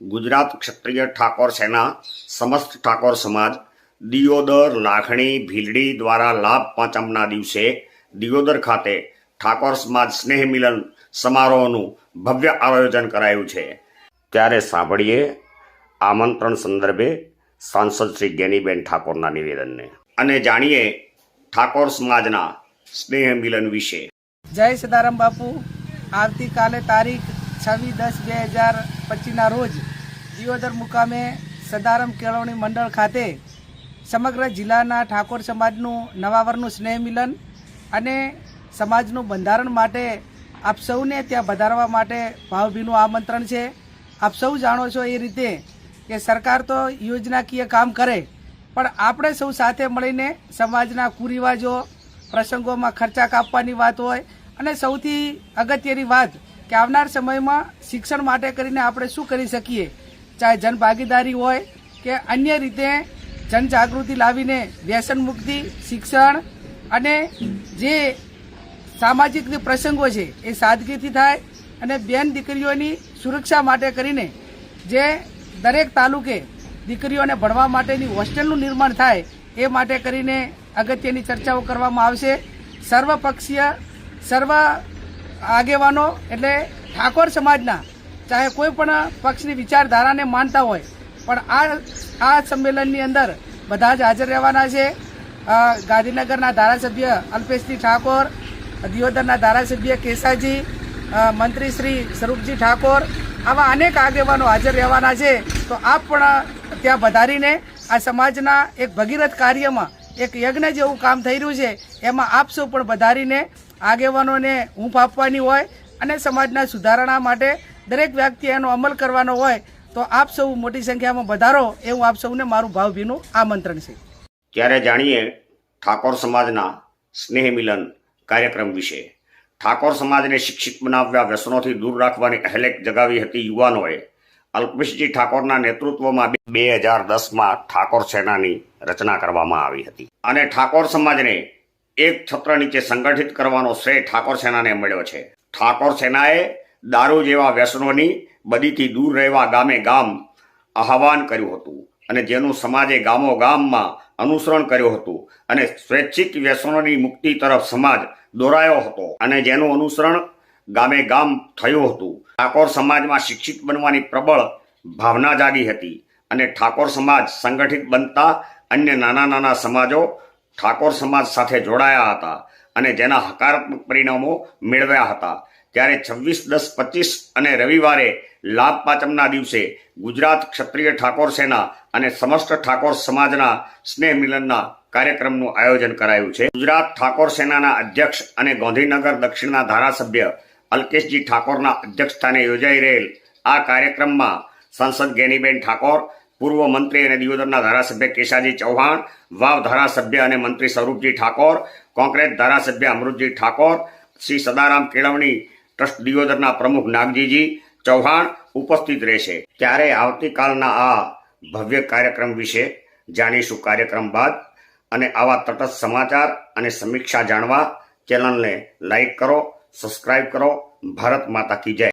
ગુજરાત ક્ષત્રિય ઠાકોર સેના, સમસ્ત ઠાકોર સમાજ, દિયોદર, લાખણી, ભીલડી દ્વારા લાભ પાંચમના દિવસે દિયોદર ખાતે ઠાકોર સમાજ સ્નેહ મિલન સમારોહનું ભવ્ય આયોજન કરાયું છે. ત્યારે સાંભળીએ આમંત્રણ સંદર્ભે સાંસદ શ્રી જ્ઞાનીબેન ઠાકોરના નિવેદનને. અને જાણીએ ઠાકોર સમાજના સ્નેહ મિલન વિશે. જય સદારામ બાપુ. આવતીકાલે તારીખ છવ્વીસ દસ બે હજાર પચીસના રોજ દિયોદર મુકામે સદારામ કેળવણી મંડળ ખાતે સમગ્ર જિલ્લાના ઠાકોર સમાજનું નવા વર્ષનું સ્નેહ મિલન અને સમાજનું બંધારણ માટે આપ સૌને ત્યાં વધારવા માટે ભાવભીનું આમંત્રણ છે. આપ સૌ જાણો છો એ રીતે કે સરકાર તો યોજનાકીય કામ કરે, પણ આપણે સૌ સાથે મળીને સમાજના કુરિવાજો, પ્રસંગોમાં ખર્ચા કાપવાની વાત હોય અને સૌથી અગત્યની વાત કે આવનાર સમયમાં શિક્ષણ માટે કરીને આપણે શું કરી શકીએ? ચાહે જનભાગીદારી હોય કે અન્ય રીતે જનજાગૃતિ લાવીને વ્યસન મુક્તિ, શિક્ષણ અને જે સામાજિક પ્રસંગો છે એ સાદગીથી થાય અને બેન દીકરીઓની સુરક્ષા માટે કરીને જે દરેક તાલુકે દીકરીઓને ભણવા માટેની હોસ્ટેલનું નિર્માણ થાય એ માટે કરીને અગત્યની ચર્ચાઓ કરવામાં આવશે. સર્વપક્ષીય, સર્વ આગેવાનો એટલે ઠાકોર સમાજના, ચાહે કોઈ પણ પક્ષની વિચારધારાને માનતા હોય, પણ આ આ સંમેલનની અંદર બધા જ હાજર રહેવાના છે. ગાંધીનગરના ધારાસભ્ય અલ્પેશજી ઠાકોર, દિયોદરના ધારાસભ્ય કેસાજી મંત્રી શ્રી સ્વરૂપજી ઠાકોર, આવા અનેક આગેવાનો હાજર રહેવાના છે. તો આપ પણ ત્યાં વધારીને આ સમાજના એક ભગીરથ કાર્યમાં, એક યજ્ઞ જેવું કામ થઈ રહ્યું છે. એમાં આપ સૌ પણ વધારીને આગેવાનોને હૂંફ આપવાની હોય અને સમાજના સુધારણા માટે દરેક વ્યક્તિ એનો અમલ કરવાનો હોય, તો આપ સૌ મોટી સંખ્યામાં વધારો એવું આપ સૌને મારું ભાવભીનું આમંત્રણ છે. ત્યારે જાણીએ ઠાકોર સમાજના સ્નેહ મિલન કાર્યક્રમ વિશે. ઠાકોર સમાજને શિક્ષિત બનાવવા વ્યસનોથી દૂર રાખવાની અહેલેક જગાવી હતી યુવાનોએ. અલ્પેશજી ઠાકોરના નેતૃત્વમાં બે હજાર દસમાં ઠાકોર સેનાની રચના કરવામાં આવી હતી. અને ઠાકોર સમાજને એક છત્ર નીચે સંગઠિત કરવાનો શ્રેય ઠાકોર સેનાને મળ્યો છે. ઠાકોર સેનાએ દારૂ જેવા વ્યસનોની બદીથી દૂર રહેવા ગામે ગામ આહવાન કર્યું હતું અને જેનું સમાજે ગામો ગામમાં અનુસરણ કર્યું હતું અને સ્વૈચ્છિક વ્યસનોની મુક્તિ તરફ સમાજ દોરાયો હતો અને જેનું અનુસરણ ગામે ગામ થયું હતું. ઠાકોર સમાજમાં શિક્ષિત બનવાની પ્રબળ ભાવના જાગી હતી અને ઠાકોર સમાજ સંગઠિત બનતા અન્ય નાના નાના સમાજો ઠાકોર સમાજ સાથે જોડાયા હતા અને જેના હકારાત્મક પરિણામો મેળવ્યા હતા. ત્યારે છવ્વીસ દસ પચીસ અને રવિવારે લાભ પાંચમના દિવસે ગુજરાત ક્ષત્રિય ઠાકોર સેના અને સમસ્ત ઠાકોર સમાજના સ્નેહ મિલનના કાર્યક્રમનું આયોજન કરાયું છે. ગુજરાત ઠાકોર સેનાના અધ્યક્ષ અને ગાંધીનગર દક્ષિણના ધારાસભ્ય અલ્કેશજી ઠાકોરના અધ્યક્ષસ્થાને યોજાઈ રહેલ આ કાર્યક્રમમાં સાંસદ ગેનીબેન ઠાકોર પૂર્વ મંત્રી અને દિયોદરના ધારાસભ્ય કેશાજી ચૌહાણ, વાવ ધારાસભ્ય અને મંત્રી સ્વરૂપજી ઠાકોર, કોંગ્રેસ ધારાસભ્ય અમૃતજી ઠાકોર, શ્રી સદારામ કેળવણી ટ્રસ્ટ દિયોદરના પ્રમુખ નાગજીજી ચૌહાણ ઉપસ્થિત રહેશે. ત્યારે આવતીકાલના આ ભવ્ય કાર્યક્રમ વિશે જાણીશું કાર્યક્રમ બાદ અને આવા તટસ્થ સમાચાર અને સમીક્ષા જાણવા ચેનલને લાઈક કરો, સબસ્ક્રાઇબ કરો. ભારત માતા કી જય.